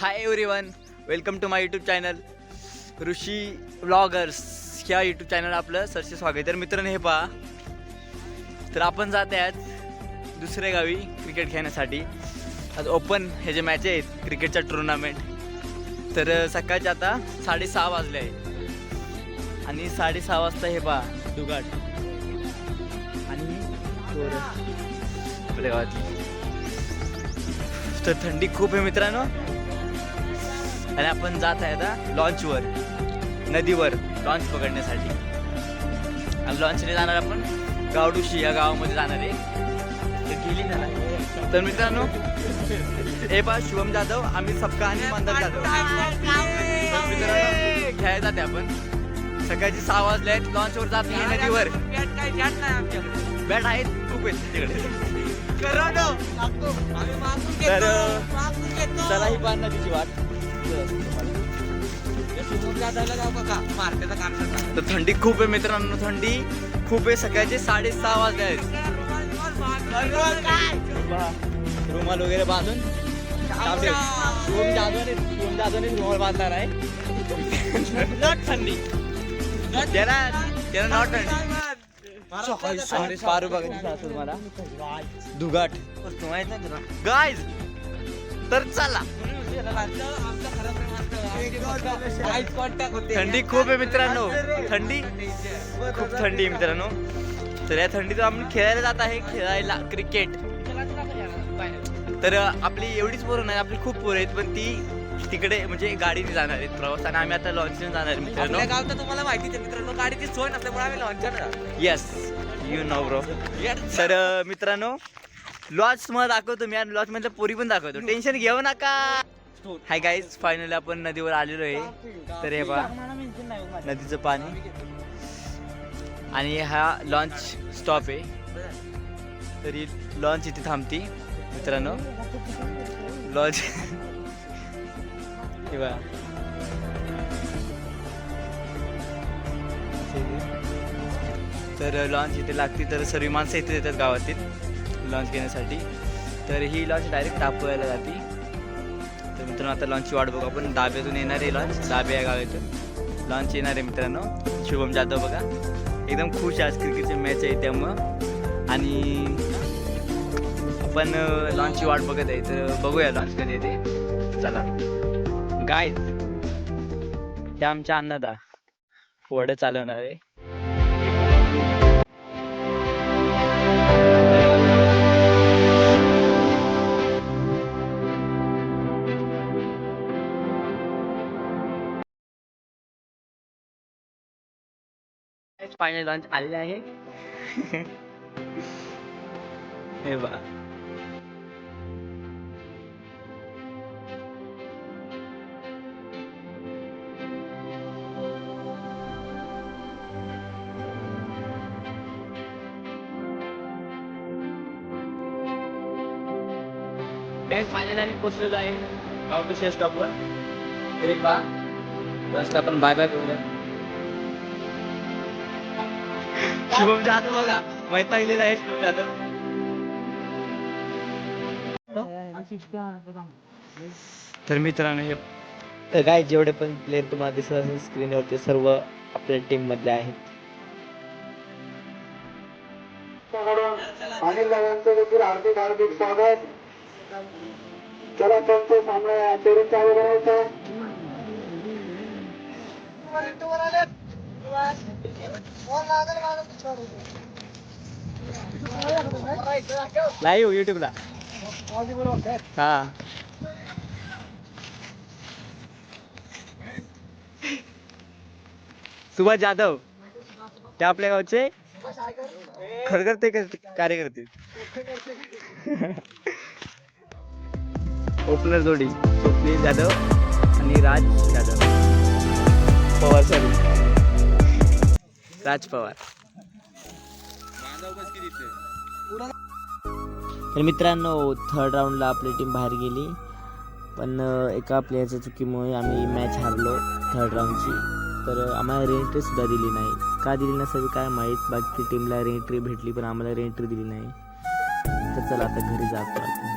Hi everyone welcome to my YouTube channel Rishi vloggers ह्या YouTube channel आपलं सरसे स्वागत आहे. तर मित्रांनो हे पहा. तर आपण जात आहे आज दुसऱ्या गावी क्रिकेट खेळण्यासाठी. आज ओपन हे जे मॅच आहेत क्रिकेटच्या टुर्नामेंट तर सकाळचे आता साडेसहा वाजले आहे आणि साडेसहा वाजता हे पहा दुगाट आणि आपल्या गावातली. तर थंडी खूप आहे मित्रांनो. आणि आपण जात आहे आता लॉन्चवर नदीवर लॉन्च पकडण्यासाठी. आणि लॉन्चने जाणार आपण गावडुशी या गावामध्ये जाणार आहे. तर गेली ना तर मित्रांनो हे पहा शुभम जाधव आम्ही सबका आणि मंदार जाधव. तर मित्रांनो खेळायला जाते आपण. सकाळची सहा वाजले आहेत लॉन्चवर जात नाही नदीवर. बॅट आहेत खूप आहेत तिकडे. तर चला ही नदीची वाट. तर थंडी खूप आहे मित्रांनो थंडी खूप आहे. सकाळचे साडेसहा वाजले आहेत. रुमाल वगैरे बांधून. जाधवने जाधवने रुमाल बांधणार आहे. थंडी. त्याला त्याला नॉट थंडी. पारू बघायची दुगाट गायज तर चला. थंडी खूप आहे मित्रांनो. थंडी? खूप थंडी आहे मित्रांनो. तर या थंडीत आपण खेळायला जात आहे खेळायला क्रिकेट तर आपली एवढीच पोरं नाही आपली खूप पोरं आहेत पण ती तिकडे म्हणजे गाडीने जाणार आहेत प्रवास आणि आम्ही आता लॉन्चने जाणार आहे मित्रांनो. गाव तर तुम्हाला माहितीच आहे मित्रांनो गाडीची सोय नसल्यामुळे आम्ही launch yes you know bro तर मित्रांनो लॉज तुम्हाला दाखवतो मी आणि लॉज मधल्या पोरी पण दाखवतो. टेन्शन घेऊ नका. हाय गाईज फायनली आपण नदीवर आलेलो आहे. तर हे बा नदीचं पाणी. आणि हा लॉन्च स्टॉप आहे. तरी लॉन्च इथे थांबती मित्रांनो. लॉन्च हे बघा. तर लॉन्च इथे लागते तर सर्व माणसं इथे येतात गावातील लॉन्च घेण्यासाठी. तर ही लॉन्च डायरेक्ट तापवायला जाते. तर मित्रांनो आता लॉन्चची वाट बघू. आपण दाब्यातून येणार आहे लॉन्च दाबे या गावातून लॉन्च येणार आहे मित्रांनो. शुभम जाधव बघा. एकदम खुश आहे आज क्रिकेटची मॅच आहे त्यामुळं. आणि आपण लॉन्चची वाट बघत आहे. तर बघूया लॉन्च कधी येते. चला. गाय त्या आमच्या अन्नदा. वडं चालवणार आहे. फायनल लॉन्च आलेले आहे हे बा फायनल आम्ही पोचलेलो आहे गावठी स्टॉपवर तरी बा बस आपण बाय बाय करूया शुभम जाधव बघा. माहीत लागलेला आहे शुभम जाधव तर मित्रांनो हे तर काय जेवढे पण प्लेअर तुम्हाला दिसत असेल स्क्रीनवर ते सर्व आपल्या टीम मधले आहेत. अनिल दादांचं देखील हार्दिक हार्दिक स्वागत चला त्यांचे सामने चालू करायचं लाईव्ह युट्यूबला हा. सुभाष जाधव ते आपल्या गावचे खरखर ते कार्यकर्ते. ओपनर जोडी स्वप्नील जाधव आणि राज जाधव. पवार सॉरी राज पवार. तर मित्रांनो थर्ड राऊंडला आपली टीम बाहेर गेली. पण एका प्लेयरच्या चुकीमुळे आम्ही मॅच हारलो थर्ड राऊंडची तर आम्हाला रेंट्री सुद्धा दिली नाही. का दिली नसावी काय माहीत. बाकी टीमला रेंट्री भेटली पण आम्हाला रेंट्री दिली नाही. तर चला आता घरी जातो आपण.